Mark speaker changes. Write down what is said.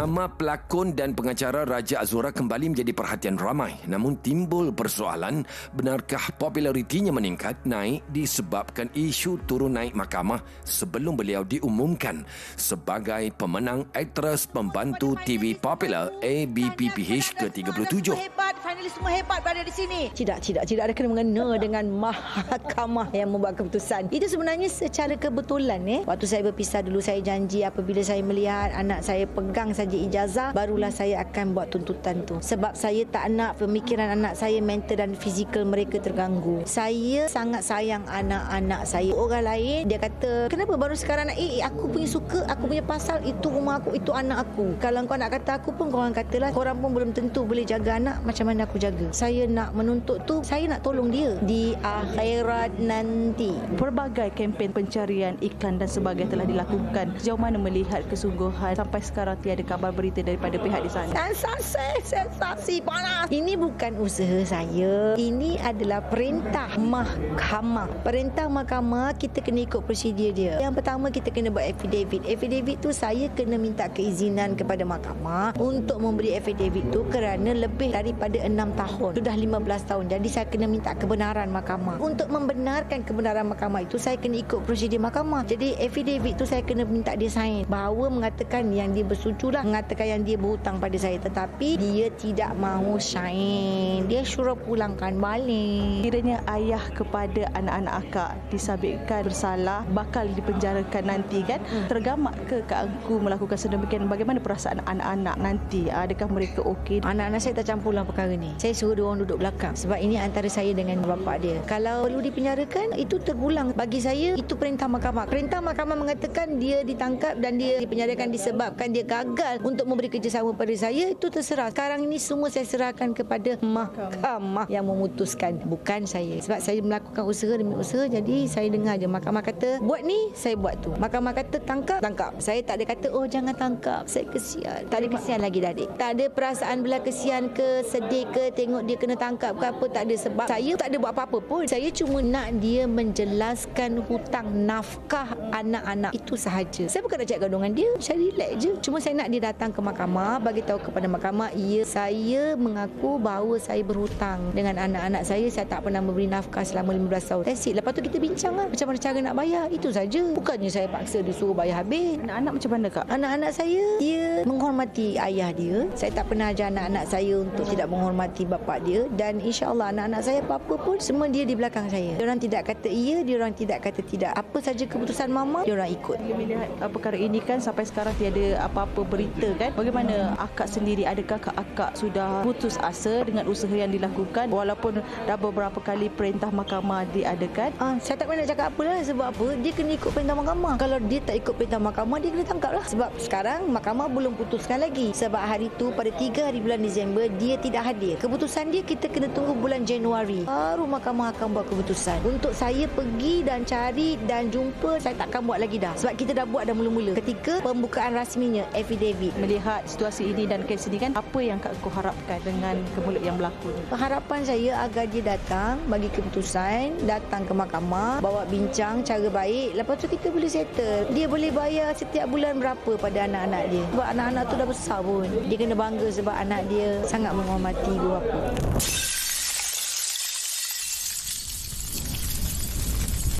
Speaker 1: Nama pelakon dan pengacara Raja Azura kembali menjadi perhatian ramai. Namun timbul persoalan, benarkah popularitinya meningkat naik disebabkan isu turun naik mahkamah sebelum beliau diumumkan sebagai pemenang aktris pembantu TV popular ABPPH ke-37.
Speaker 2: Hebat, finalis semua hebat berada di sini. Tidak, tidak, tidak ada kena mengena dengan mahkamah yang membuat keputusan. Itu sebenarnya secara kebetulan eh. Waktu saya berpisah dulu saya janji apabila saya melihat anak saya pegang saja ijazah barulah saya akan buat tuntutan tu. Sebab saya tak nak pemikiran anak saya mental dan fizikal mereka terganggu. Saya sangat sayang anak-anak saya. Orang lain dia kata, "Kenapa baru sekarang nak eh aku punya suka, aku punya pasal itu rumah aku, itu anak aku." Kalau kau nak kata aku pun kau orang katalah korang pun belum tentu boleh jaga anak macam mana aku jaga. Saya nak menuntut tu, saya nak tolong dia di akhirat nanti.
Speaker 3: Pelbagai kempen pencarian iklan dan sebagainya telah dilakukan. Sejauh mana melihat kesungguhan sampai sekarang tiada kabar berita daripada pihak di sana?
Speaker 2: Sensasi, sensasi panas. Ini bukan usaha saya. Ini adalah perintah mahkamah. Perintah mahkamah kita kena ikut prosedur dia. Yang pertama kita kena buat affidavit. Affidavit tu saya kena minta keizinan kepada mahkamah untuk memberi affidavit tu kerana lebih daripada 6 tahun. Sudah 15 tahun. Jadi saya kena minta kebenaran mahkamah. Untuk membenarkan kebenaran mahkamah itu saya kena ikut prosedur mahkamah. Jadi affidavit tu saya kena minta dia sign bahawa mengatakan yang dia bersuju lah mengatakan yang dia berhutang pada saya tetapi dia tidak mahu sign. Dia suruh pulangkan balik.
Speaker 3: Kiranya ayah kepada anak-anak akak disabitkan bersalah bakal dipenjarakan nanti kan hmm. tergamak ke Kak Angku melakukan sedemikian bagaimana perasaan anak-anak nanti adakah mereka okey
Speaker 2: Anak-anak saya tak campur dalam perkara ni. Saya suruh dia orang duduk belakang sebab ini antara saya dengan bapa dia. Kalau perlu dipenjarakan itu tergulang bagi saya itu perintah mahkamah. Perintah mahkamah mengatakan dia ditangkap dan dia dipenjarakan disebabkan dia gagal untuk memberi kerjasama pada saya itu terserah. Sekarang ini semua saya serahkan kepada mahkamah yang memutuskan bukan saya. Sebab saya melakukan usaha demi usaha jadi saya dengar je mahkamah kata buat ni saya buat tu. Mahkamah kata tangkap tangkap. Saya tak ada kata oh jangan tangkap. Saya kesian. Tak ada kesian lagi dah adik. Tak ada perasaan belah kesian ke sedih ke tengok dia kena tangkap ke apa tak ada sebab saya tak ada buat apa-apa pun. Saya cuma nak dia menjelaskan hutang nafkah anak-anak itu sahaja. Saya bukan nak cakap dengan dia. Saya relax je. Cuma saya nak dia datang ke mahkamah bagi tahu kepada mahkamah ya saya mengaku bahawa saya berhutang dengan anak-anak saya saya tak pernah memberi nafkah selama 15 tahun. That's it. Lepas tu kita bincang lah macam mana cara nak bayar. Itu saja. Bukannya saya paksa disuruh bayar habis.
Speaker 3: anak-anak macam mana Kak
Speaker 2: Anak-anak saya dia menghormati ayah dia. Saya tak pernah ajar anak-anak saya untuk tidak menghormati bapa dia dan insya-Allah anak-anak saya apa-apa pun semua dia di belakang saya. Dia orang tidak kata iya, dia orang tidak kata tidak. Apa saja keputusan mama, dia orang ikut.
Speaker 3: Bila melihat uh, perkara ini kan sampai sekarang tiada apa-apa berita kan bagaimana akak sendiri adakah kak akak sudah putus asa dengan usaha yang dilakukan walaupun dah beberapa kali perintah mahkamah diadakan
Speaker 2: Ah, saya tak pernah cakap apa lah sebab apa dia kena ikut perintah mahkamah. Kalau dia tak ikut perintah mahkamah dia kena tangkap lah. Sebab sekarang mahkamah belum putuskan lagi. Sebab hari tu pada 3 hari bulan Disember dia tidak hadir. Keputusan dia kita kena tunggu bulan Januari. Baru mahkamah akan buat keputusan. Untuk saya pergi dan cari dan jumpa saya takkan buat lagi dah. Sebab kita dah buat dah mula-mula. Ketika pembukaan rasminya affidavit.
Speaker 3: melihat situasi ini dan kes ini kan apa yang kak kau harapkan dengan kemulut yang berlaku ni
Speaker 2: Harapan saya agar dia datang bagi keputusan, datang ke mahkamah, bawa bincang cara baik. Lepas tu kita boleh settle. Dia boleh bayar setiap bulan berapa pada anak-anak dia. Sebab anak-anak tu dah besar pun. Dia kena bangga sebab anak dia sangat menghormati ibu bapa.